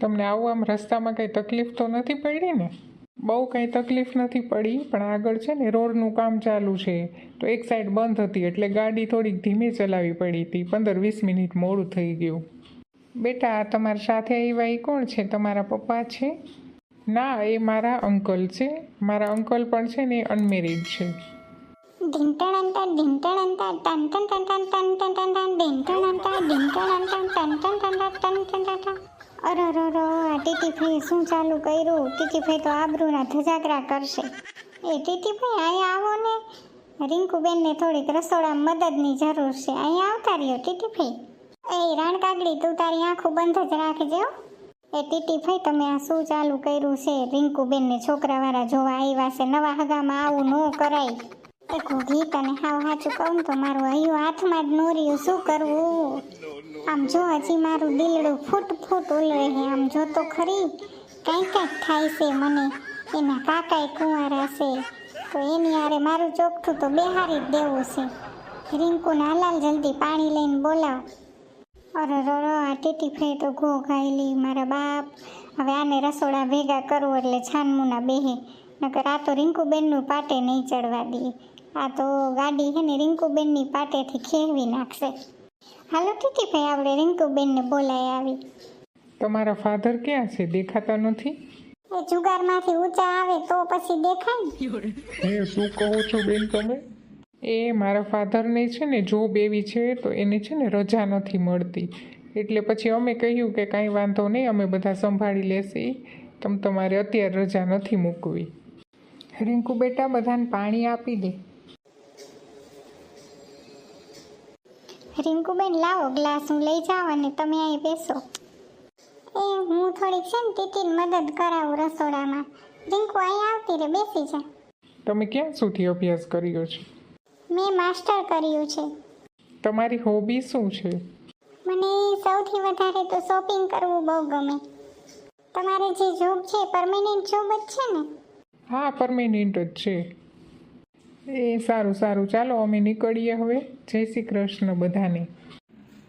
તમને આવું આમ રસ્તામાં કંઈ તકલીફ તો નથી પડી ને બહુ કંઈ તકલીફ નથી પડી પણ આગળ છે ને રોડનું કામ ચાલુ છે તો એક સાઈડ બંધ હતી એટલે ગાડી થોડીક ધીમે ચલાવી પડી હતી પંદર વીસ મિનિટ મોડું થઈ ગયું બેટા આ તમારા સાથે આવ્યા એ કોણ છે તમારા પપ્પા છે ના એ મારા અંકલ છે મારા અંકલ પણ છે ને અનમેરિડ છે ઢીંટણંતા અરે રો રો આ ટીટીભાઈ શું ચાલુ કર્યું? ટીટીભાઈ તો આબરૂના ધજાગરા કરશે. એ ટીટીભાઈ, અહીંયા આવો ને. રિંકુબેનને થોડીક રસોડામાં મદદની જરૂર છે. અહીંયા આવતા રહ્યો ટીટીભાઈ. એ રાણકાગડી, તું તારી આંખો બંધ જ રાખજો એ ટીટીભાઈ, તમે આ શું ચાલુ કર્યું છે? રિંકુબેનને છોકરાવાળા જોવા આવ્યા છે. નવા હગામાં આવું ન કરાય. એ ઘોઘી તને હાવ સાચું કહું તો મારું અહીંયું હાથમાં જ નોર્યું શું કરવું? આમ જો હજી મારું દિલડું ફૂટ ફૂટ ઉલરે હે, આમ જો તો ખરી કંઈક કંઈક થાય છે મને. એના કાકાએ કુંવારા છે તો એની આરે મારું ચોખ્ઠું તો બેહારી જ દેવું છે. રિંકુને હલાલ જલ્દી પાણી લઈને બોલાવ. અરે રો આ ટીટી ફે તો ઘો ખાયેલી મારા બાપ. હવે આને રસોડા ભેગા કરવું એટલે છાનમુના બેહે, નકર આ તો રિંકુબેનનું પાટે નહીં ચડવા દઈએ. આ તો ગાડી છે ને રિંકુબેનની પાટેથી ખેવી નાખશે. હાલો ભાઈ. આપણે રિંકુબેનને બોલાય આવી. તમારા ફાધર ક્યાં છે? દેખાતા નથી? એ જુગારમાંથી ઊંચા આવે તો પછી દેખાય હે શું કહો છો બેન તમે? એ મારા ફાધરને છે ને જોબ એવી છે તો એને છે ને રજા નથી મળતી. એટલે પછી અમે કહ્યું કે કાંઈ વાંધો નહીં અમે બધા સંભાળી લેશી. તમ તમારે અત્યારે રજા નથી મૂકવી. રિંકુ બેટા બધાને પાણી આપી દે. રિંકુબેન લાવો ગ્લાસ હું લઈ જાઉં અને તમે અહીં બેસો. એ હું થોડીક છે ને ટીટીને મદદ કરાવું રસોડામાં. રિંકુ અહીં આવતી રે બેસી જા. તમે ક્યાં સુધી અભ્યાસ કર્યો છે? મેં માસ્ટર કર્યું છે. તમારી હોબી શું છે? મને સૌથી વધારે તો શોપિંગ કરવું બહુ ગમે. તમારે જે જોબ છે પરમેનન્ટ જોબ જ છે ને? હા પરમેનન્ટ જ છે. એ સારું સારું. ચાલો અમે નીકળીએ હવે. જય શ્રી કૃષ્ણ બધાને.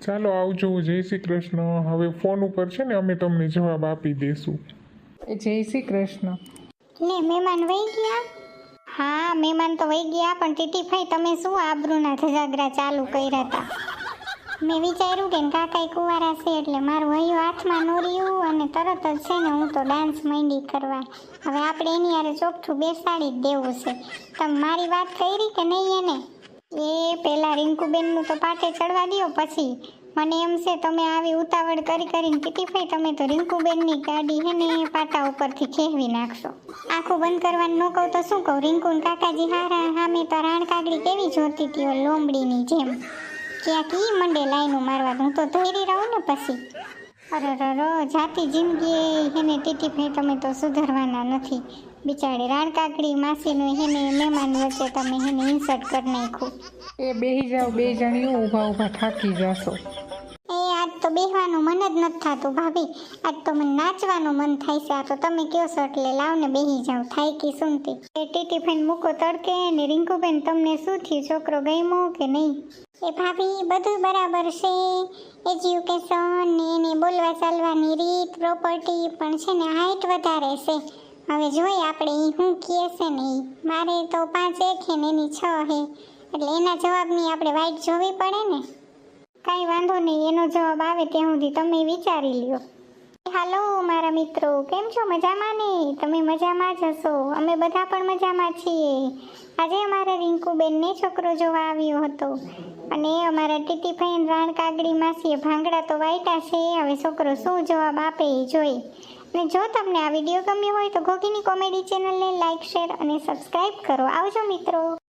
ચાલો આવજો જય શ્રી કૃષ્ણ. હવે ફોન ઉપર છે ને અમે તમને જવાબ આપી દઈશું એ જય શ્રી કૃષ્ણ. લે મહેમાન વહી ગયા? હા મહેમાન તો વહી ગયા પણ ટીટીભાઈ તમે શું આબરૂના ધજાગરા ચાલુ કર્યા હતા? મેં વિચાર્યું કે કાકા કુંવારા છે એટલે મારું હૈયું હાથમાં નોર્યું અને તરત જ છે ને હું તો ડાન્સ માંડી કરવા. હવે આપણે એની હારે ચોખ્ઠું બેસાડી જ દેવું છે. તમે મારી વાત કરી કે નહીં એને? એ પેલા રિંકુબેનનું તો પાટે ચડવા દ્યો પછી. મને એમ છે તમે આવી ઉતાવળ કરી કરીને ટીટીભાઈ તમે તો રિંકુબેનની ગાડી હે ને પાટા ઉપરથી ખેવી નાખશો. આખું બંધ કરવાનું ન કહું તો શું કહું? રિંકુ કાકાજી હારા હામે તો રાણ કાગડી કેવી જોતી હતી લોમડીની જેમ. ક્યાંક ઈ મંડે લાઈનો મારવા હું તો ધૈર્ય રહું ને પછી. અરે રો જાતી જિંદગી એને ટીટીભાઈ તમે તો સુધારવાના નથી. બિચારી રાણ કાકડી માસીનું એને મહેમાન વચ્ચે તમે એને ઇન્સર્ટ કરી નાખ્યું. એ બેહી જાઓ, બે જણીઓ ઊભા ઊભા થાકી જશો. બેહવાનું મન જ નથી થતું ભાભી. આજ તો મને નાચવાનું મન થાય છે. આ તો તમે કયો છો એટલે લાવને બેહી જાવ થાય કે સુનતી? એ ટીટી ફેન મૂકો તડકે ને રિંકુબેન તમને શું થયું? છોકરો ગમ્યો કે નહીં? એ ભાભી, બધું બરાબર છે. એજ્યુકેશન ને એને બોલવા ચાલવાની રીત પ્રોપર્ટી પણ છે ને હાઇટ વધારે છે. હવે જોઈએ આપણે એ શું કહે છે ને એ મારે તો પાંચ એક છે ને એની છ છે એટલે એના જવાબની આપણે વાઈટ જોવી પડે ને? કાંઈ વાંધો નહીં, એનો જવાબ આવે ત્યાં સુધી તમે વિચારી લ્યો. હાલો મારા મિત્રો, કેમ છો? મજામાં ને? તમે મજામાં જ હશો? અમે બધા પણ મજામાં છીએ. આજે અમારા રિંકુબેનને છોકરો જોવા આવ્યો હતો. અને અમારા ટીટીફાઈન રાણ કાગડી માસીએ ભાંગડા તો વાઈટા છે, હવે છોકરો શું જવાબ આપે એ જોઈ. અને જો તમને આ વીડિયો ગમ્યો હોય તો ગોગીની કોમેડી ચેનલને લાઇક શેર અને સબસ્ક્રાઈબ કરો. આવજો મિત્રો.